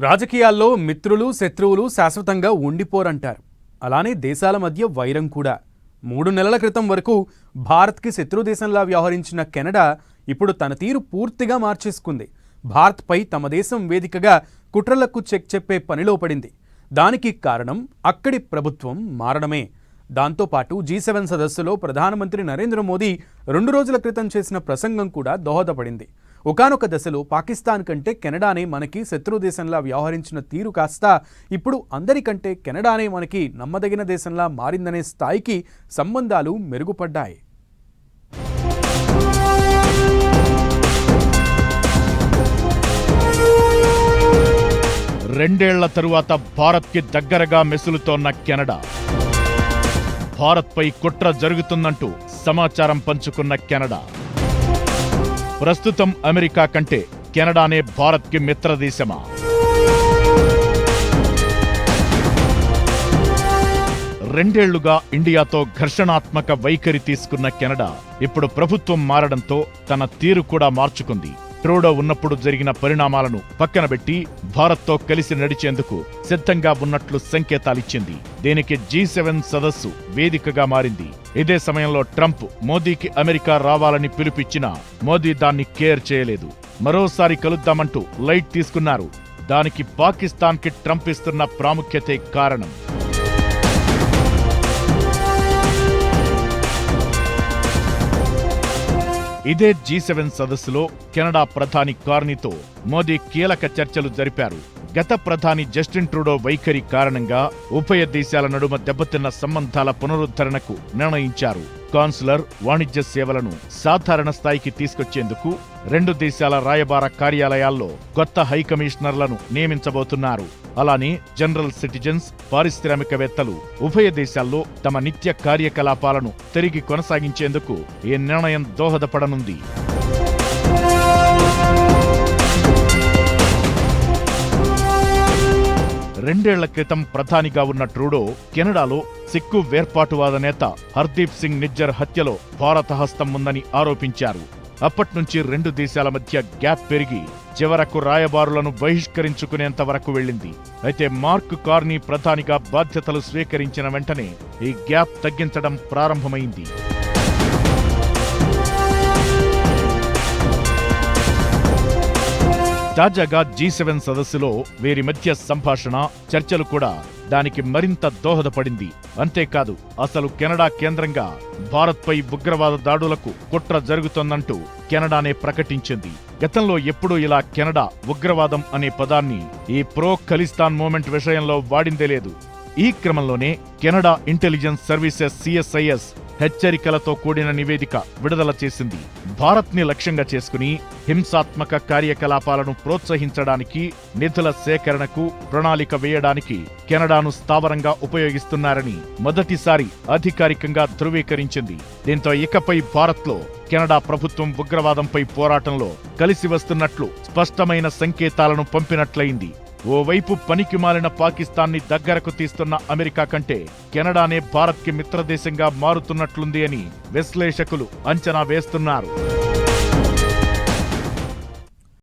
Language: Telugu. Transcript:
రాజకీయాల్లో మిత్రులు శత్రువులు శాశ్వతంగా ఉండిపోరంటారు. అలానే దేశాల మధ్య వైరం కూడా. మూడు నెలల క్రితం వరకు భారత్కి శత్రు దేశంలా వ్యవహరించిన కెనడా ఇప్పుడు తన తీరు పూర్తిగా మార్చేసుకుంది. భారత్పై తమ దేశం వేదికగా కుట్రలకు చెక్ చెప్పే పనిలో పడింది. దానికి కారణం అక్కడి ప్రభుత్వం మారడమే. దాంతోపాటు జీ సెవెన్ సదస్సులో ప్రధానమంత్రి నరేంద్ర మోదీ రెండు రోజుల క్రితం చేసిన ప్రసంగం కూడా దోహదపడింది. ఒకానొక దశలో పాకిస్తాన్ కంటే కెనడానే మనకి శత్రు దేశంలా వ్యవహరించిన తీరు కాస్త ఇప్పుడు అందరికంటే కెనడానే మనకి నమ్మదగిన దేశంలా మారిందనే స్థాయికి సంబంధాలు మెరుగుపడ్డాయి. రెండేళ్ళ తరువాత భారత్కి దగ్గరగా మెసులుతోన్న కెనడా. భారత్పై కుట్ర జరుగుతుందంటూ సమాచారం పంచుకున్న కెనడా. ప్రస్తుతం అమెరికా కంటే కెనడానే భారత్కి మిత్రదేశమా రెండేళ్ళుగా ఇండియాతో ఘర్షణాత్మక వైఖరి తీసుకున్న కెనడా ఇప్పుడు ప్రభుత్వం మారడంతో తన తీరు కూడా మార్చుకుంది. ట్రూడో ఉన్నప్పుడు జరిగిన పరిణామాలను పక్కనబెట్టి భారత్తో కలిసి నడిచేందుకు సిద్ధంగా ఉన్నట్లు సంకేతాలిచ్చింది దీనికి జీ సెవెన్ సదస్సు వేదికగా మారింది. ఇదే సమయంలో ట్రంప్ మోదీకి అమెరికా రావాలని పిలుపిచ్చినా మోదీ దాన్ని కేర్ చేయలేదు. మరోసారి కలుద్దామంటూ లైట్ తీసుకున్నారు. దానికి పాకిస్తాన్కి ట్రంప్ ఇస్తున్న ప్రాముఖ్యతే కారణం. ఇదే జీ సెవెన్ సదస్సులో కెనడా ప్రధాని కార్నీతో మోదీ కీలక చర్చలు జరిపారు. గత ప్రధాని జస్టిన్ ట్రూడో వైఖరి కారణంగా ఉభయ దేశాల నడుమ దెబ్బతిన్న సంబంధాల పునరుద్ధరణకు నిర్ణయించారు. కాన్సులర్ వాణిజ్య సేవలను సాధారణ స్థాయికి తీసుకొచ్చేందుకు రెండు దేశాల రాయబార కార్యాలయాల్లో కొత్త హైకమిషనర్లను నియమించబోతున్నారు. అలానే జనరల్ సిటిజన్స్ పారిశ్రామికవేత్తలు ఉభయ దేశాల్లో తమ నిత్య కార్యకలాపాలను తిరిగి కొనసాగించేందుకు ఈ నిర్ణయం దోహదపడనుంది. రెండేళ్ళ క్రితం ప్రధానిగా ఉన్న ట్రూడో కెనడాలో సిక్కు వేర్పాటువాద నేత హర్దీప్ సింగ్ నిజ్జర్ హత్యలో భారత హస్తం ఉందని ఆరోపించారు. అప్పట్నుంచి రెండు దేశాల మధ్య గ్యాప్ పెరిగి చివరకు రాయబారులను బహిష్కరించుకునేంత వరకు వెళ్ళింది. అయితే మార్క్ కార్నీ ప్రధానిగా బాధ్యతలు స్వీకరించిన వెంటనే ఈ గ్యాప్ తగ్గించడం ప్రారంభమైంది. తాజాగా జీ సెవెన్ సదస్సులో వీరి మధ్య సంభాషణ చర్చలు కూడా దానికి మరింత దోహదపడింది. అంతేకాదు అసలు కెనడా కేంద్రంగా భారత్పై ఉగ్రవాద దాడులకు కుట్ర జరుగుతోందంటూ కెనడానే ప్రకటించింది. గతంలో ఎప్పుడూ ఇలా కెనడా ఉగ్రవాదం అనే పదాన్ని ఈ ప్రో ఖలిస్తాన్ మూమెంట్ విషయంలో వాడిందే లేదు. ఈ క్రమంలోనే కెనడా ఇంటెలిజెన్స్ సర్వీసెస్ సిఎస్ఐఎస్ హెచ్చరికలతో కూడిన నివేదిక విడుదల చేసింది. భారత్ని లక్ష్యంగా చేసుకుని హింసాత్మక కార్యకలాపాలను ప్రోత్సహించడానికి నిధుల సేకరణకు ప్రణాళిక వేయడానికి కెనడాను స్థావరంగా ఉపయోగిస్తున్నారని మొదటిసారి అధికారికంగా ధృవీకరించింది. దీంతో ఇకపై భారత్లో కెనడా ప్రభుత్వం ఉగ్రవాదంపై పోరాటంలో కలిసి వస్తున్నట్లు స్పష్టమైన సంకేతాలను పంపినట్లయింది. ఓవైపు పనికి మాలిన పాకిస్తాన్ని దగ్గరకు తీస్తున్న అమెరికా కంటే కెనడానే భారత్కి మిత్రదేశంగా మారుతున్నట్లుంది అని విశ్లేషకులు అంచనా వేస్తున్నారు.